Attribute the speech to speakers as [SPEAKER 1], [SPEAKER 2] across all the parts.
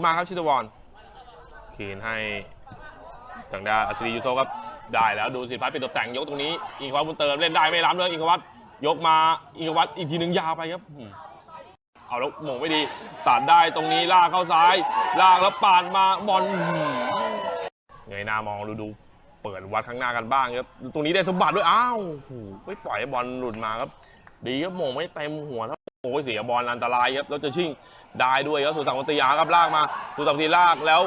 [SPEAKER 1] ขึ้นมาครับชิตวอนขีนให้ทางด้านอัศรียูโซครับได้แล้วดูสิพัฒน์เป็นตัวแต่งยกตรงนี้อิงควัตบุญเติมเล่นได้ไม่ล้ำเลยอิงควัตยกมาอิงควัตอีกทีหนึ่งยาวไปครับเอาแล้วหมงไม่ดีตัดได้ตรงนี้ลากเข้าซ้ายลากแล้วปาดมาบอลเงยหน้ามองดูดูเปิดวัดข้างหน้ากันบ้างครับ ตรงนี้ได้สมบัติด้วย อ้าวไม่ปล่อยบอลหลุดมาครับ ดีครับหมงไม่เต็มหัวแล้ว โอ้ยเสียบอลอันตรายครับแล้วจะชิ่งได้ด้วยครับสุสังวัตียาครับลากมาสุสังวตีลากแล้ว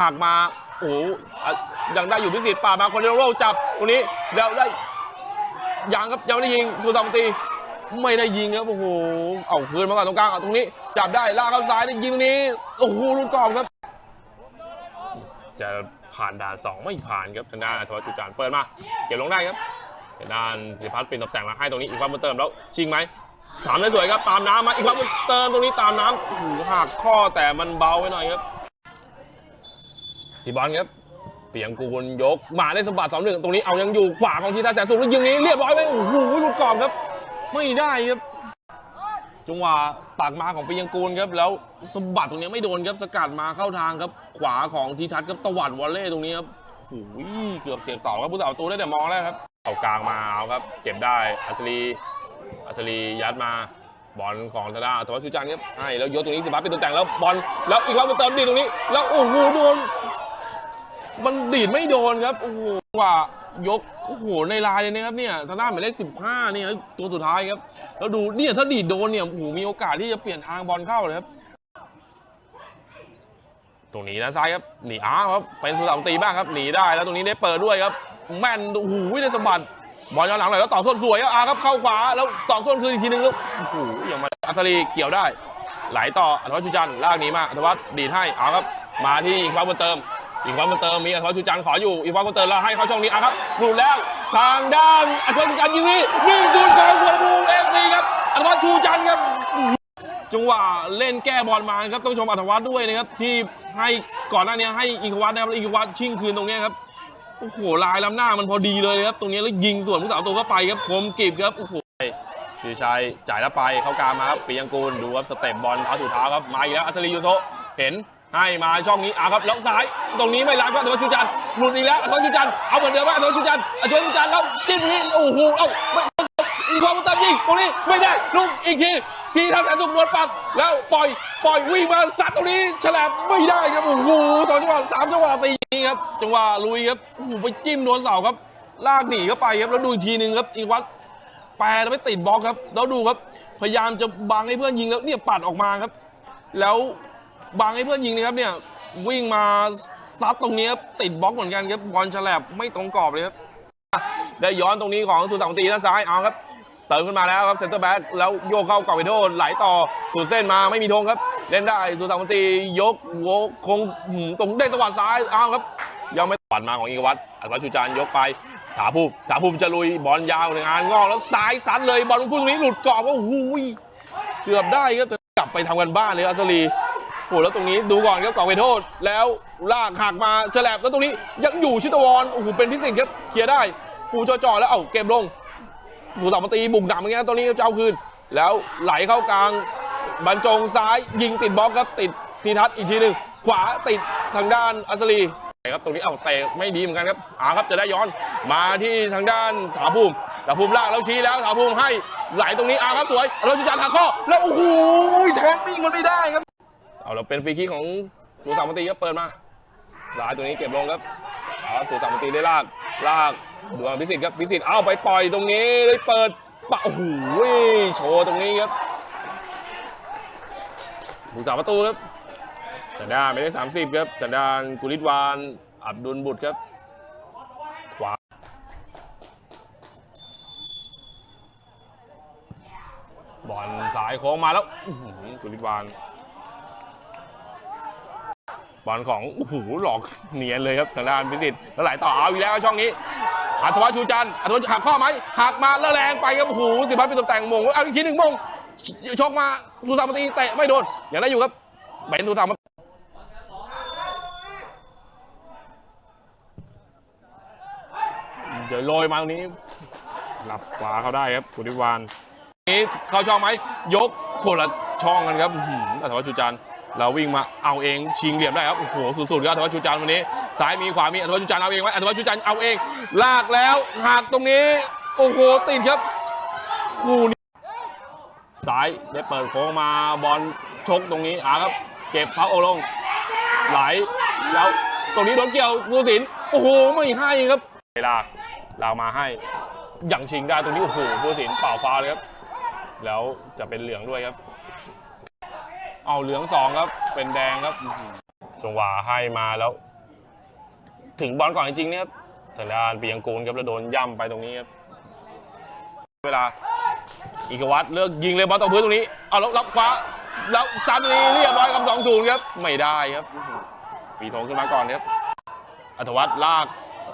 [SPEAKER 1] หักมาโอ้ยังได้อยู่พิสิทธิ์ป่ามาคนเดียวโรจับตรงนี้แล้วได้ยังครับยังไม่ได้ยิงสุสังวตีไม่ได้ยิงครับโอ้โหเอาคืนมาก่อนตรงกลางเอาตรงนี้ จับได้ลากเข้าซ้ายได้ยิงตรงนี้โอ้โหลูกกอบครับ จะผ่านด่านสองไม่ผ่านครับทางด้านธวัชชุจานเปิดมาเก็บลงได้ครับด้านสิพัฒน์เป็นตบแต่งมาให้ตรงนี้อีกความมาเติมแล้วชิงไหม ถามได้สวยครับตามน้ำมาอีกความมาเติมตรงนี้ตามน้ำโอ้โหหักข้อแต่มันเบาไปหน่อยครับสีบอลครับเปียงกูลยกมาได้สมบัติสองหนึ่งตรงนี้เอายังอยู่ขวาของทีท่าแสนสูงแล้วยิงนี้เรียบร้อยไหมโอ้โหหลุดกรอบครับ ไม่ได้ครับจังหวะตักมาของเปียงกูลครับแล้วสมบัติตรงนี้ไม่โดนครับสกัดมาเข้าทางครับ ขวาของทีทัศน์ครับตวัดวอลเล่ตรงนี้ครับโอ้โหเกือบเสียบเสาครับผู้สาวประตูได้แต่มองแล้วครับเอากลางมาเอาครับ เก็บได้อัศรี อัศรียัดมาบอลของธนาธวัชชุจันทร์ครับให้แล้วยกตรงนี้สิบัสเป็นตัวแต่งแล้วบอลแล้วอีกครอบมาเติมดีตรงนี้ แล้วโอ้โหโดน มันดีดไม่โดนครับโอ้โหว่ายกโอ้โหในลายเลยนะครับเนี่ยทาด้าหมายเลขสิบห้าเนี่ยตัวสุดท้ายครับแล้วดูเนี่ยถ้าดีดโดนเนี่ยโอ้โหมีโอกาสที่จะเปลี่ยนทางบอลเข้าเลยครับตรงนี้นะซ้ายครับหนีอ้าวครับเป็นสุสาตีบ้างครับหนีได้แล้วตรงนี้ได้เปิดด้วยครับ แม่นโอ้โหได้สะบัด บอลย้อนหลังหน่อยแล้วต่อส้นสวยครับอาครับเข้าขวาแล้วต่อส้นคืนอีกทีนึงแล้วโอ้โหยังมาอัศรีเกี่ยวได้ ไหลต่ออัธวัชชุจันลากหนีมาอัธวัชดีดให้เอาครับ มาที่อิงฟ้าบนเติมอิงฟ้าบนเติมมีอัธวัชชุจันขออยู่อิงฟ้าบนเติมแล้วให้เข้าช่องนี้อาครับหลุดแล้วทางด้านอัธวัชชุจันยิงนี้หนึ่งศูนย์ของสุวรรณภูมิเอฟซีครับอัธวัชชุจันครับจังหวะเล่นแก้บอลมาครับต้องชมอัธวัฒน์ด้วยนะครับที่ให้ก่อนหน้านี้ให้อิงควัตนะครับแล้วอิงควัตชิ่งคืนตรงเนี้ครับ โอ้โหลายล้ำหน้ามันพอดีเลยครับ ตรงนี้แล้วยิงส่วนผู้สาวตัวเข้าไปครับคมกริบครับโอ้โหดิชัยจ่ายแล้วไปเข้ากลางมาครับปียังกูลดูครับสเต็ปบอลเท้าถูเท้าครับมาอีกแล้วอัศรียูโซเห็นให้มาช่องนี้อะครับแล้วซ้ายตรงนี้ไม่รับครับอัวชูจันหลุดอีกแล้วอัวชูจันเอาเหมือนเดิมว่าอัวชูจันอัธวัฒน์ชูจันแล้วจิ้มนี้โอ้โหเอ้าอีกความตามยิงตรงนี้ไม่ได้ลูกอีกทีทีท่าแสนสุขนวลปัดแล้วปล่อยปล่อยวิ่งมาซัดตรงนี้แฉลบไม่ได้ครับโอ้โหตอ สามจังหวะสี่นี้ครับ จังหวะลุยครับโอ้โหไปจิ้มโดนเสาครับ ลากหนีเข้าไปครับ แล้วดูอีกทีหนึ่งครับอีกวัดแปรแล้วไปติดบล็อกครับ แล้วดูครับ พยายามจะบังให้เพื่อนยิงแล้วเนี่ยปัดออกมาครับ แล้วบังให้เพื่อนยิงนะครับเนี่ยวิ่งมาซัดตรงนี้ครับติดบล็อกเหมือนกันครับบอลฉลบไม่ตรงกรอบเลยครับได้ย้อนตรงนี้ของสุสามตีด้านซ้ายเอาครับเติมขึ้นมาแล้วครับเซนเตอร์แบ็กแล้วโยกเข้ากรอบไปโทษไหลต่อสู่เส้นมาไม่มีธงครับ เล่นได้สุสามตียกโวคงตรงได้ตวัดซ้ายเอาวครับ ยังไม่ตัดมาของอิงวัตอัศวชูจานยกไปถาภูมิถาภูมิจะลุยบอลยาวหนึ่งานงอกแล้วซ้ายซัดเลยบอลพุ่งตรงนี้หลุดกรอบก็หูยเกือบได้ครับจะกลับไปทำกันบ้านเลยอัสลีโอ้แล้วตรงนี้ดูก่อนครับกรอบไปโทษ แล้วลากหักมาฉลบแล้วตรงนี้ยังอยู่ชิตวรโอ้โหเป็นพิเศษครับเคลียร์ได้ปูจ่อแล้วเอ้าเกมลงสุสามตีบุกดักอย่างเงี้ยตอนนี้จะเอาคืน แล้วไหลเข้ากลาง บรรจงซ้ายยิงติดบล็อกครับติดทีทัศน์อีกทีหนึ่งขวาติดทางด้านอัศรีครับตรงนี้เอาเตะไม่ดีเหมือนกันครับอาครับจะได้ย้อนมาที่ทางด้านถาภูมิถาภูมิลากแล้วชี้แล้วถาภูมิให้ไหลตรงนี้อาครับสวยเราจะจันหักข้อแล้วโอ้โหแทงมิ่งมันไม่ได้ครับเอาเราเป็นฟรีคิกของสุสามตีครับเปิดมาลายตัวนี้เก็บลงครับเอาสุสามตีได้ลากลากดูพิสิทธิ์ครับพิสิทธิ์เอาไปปล่อยตรงนี้เลยเปิดปะโอ้โหโชว์ตรงนี้ครับ ผู้สาประตูครับสันดาไม่ได้สามสิบครับสันดานกุลิตวาน อับดุลบุตรครับ ขวา บอลสายโค้งมาแล้วกุลิตวาน บอลของโอ้โหหลอกเนียนเลยครับทางด้านพิสิทธิ์แล้วไหลต่อเอาอีกแล้วช่องนี้อัศวะชูจันทร์อัศวะหักข้อไหมหักมาแล้วแรงไปครับโอ้โหสิบพันเป็นตัวแต่งมงเอาอีกทีหนึ่งมง ชกมาสุสามตีเตะไม่โดนอยังได้อยู่ครับเป็นสุสามเดี๋ยวโรยมาตรงนี้หลับขวาเขาได้ครับกุณิวานนี้เข้าช่องไหมยกคนละช่องกันครับอื้อหืออัศวะชูจันเราวิ่งมาเอาเองชิงเหลี่ยมได้ครับโอ้โหสุดๆครับอัธวัชชูจันวันนี้ซ้ายมีขวามีอัธวัชชูจันเอาเองไหมอัธวัชชูจันเอาเองลากแล้วหักตรงนี้โอ้โหติดครับคู่นี้ ซ้ายได้เปิดโค้งมาบอลชกตรงนี้อ่าครับ เก็บพระโอลง ไหลแล้วตรงนี้โดนเกี่ยวงูสินโอ้โหไม่ให้ครับเวลาเรามาให้อย่างชิงได้ตรงนี้โอ้โหผู้สินเป่าฟาเลยครับ แล้วจะเป็นเหลืองด้วยครับ เอาเหลืองสองครับ เป็นแดงครับจงหวะให้มาแล้ว ถึงบอลก่อนจริงๆเนี่ยครับทางด้านปียังกูลครับแล้วโดนย่ำไปตรงนี้ครับ เวลา อีกวัตเลือกยิงเลยบอลตกพื้นตรงนี้เอาแล้วรับคว้าแล้วซันนีเรียบร้อยกับสองศูนย์ครับ ไม่ได้ครับอื้อหือปีโถงขึ้นมาก่อนครับอัธวัฒลาก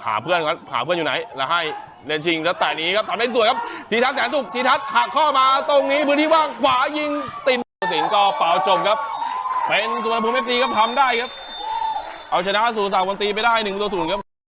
[SPEAKER 1] หาเพื่อนครับหาเพื่อนอยู่ไหน แล้วให้เลนชิงแล้วแต่นี้ครับทำได้สวยครับ ทีทัศน์แสนสุขทีทัศน์หักข้อมาตรงนี้พื้นที่ว่างขวายิงติดสิงก็เป่าจบครับ เป็นสุวรรณภูมิเอฟซีครับทำได้ครับ เอาชนะสู่สาววันตีไปได้หนึ่งตัวศูนย์ครับ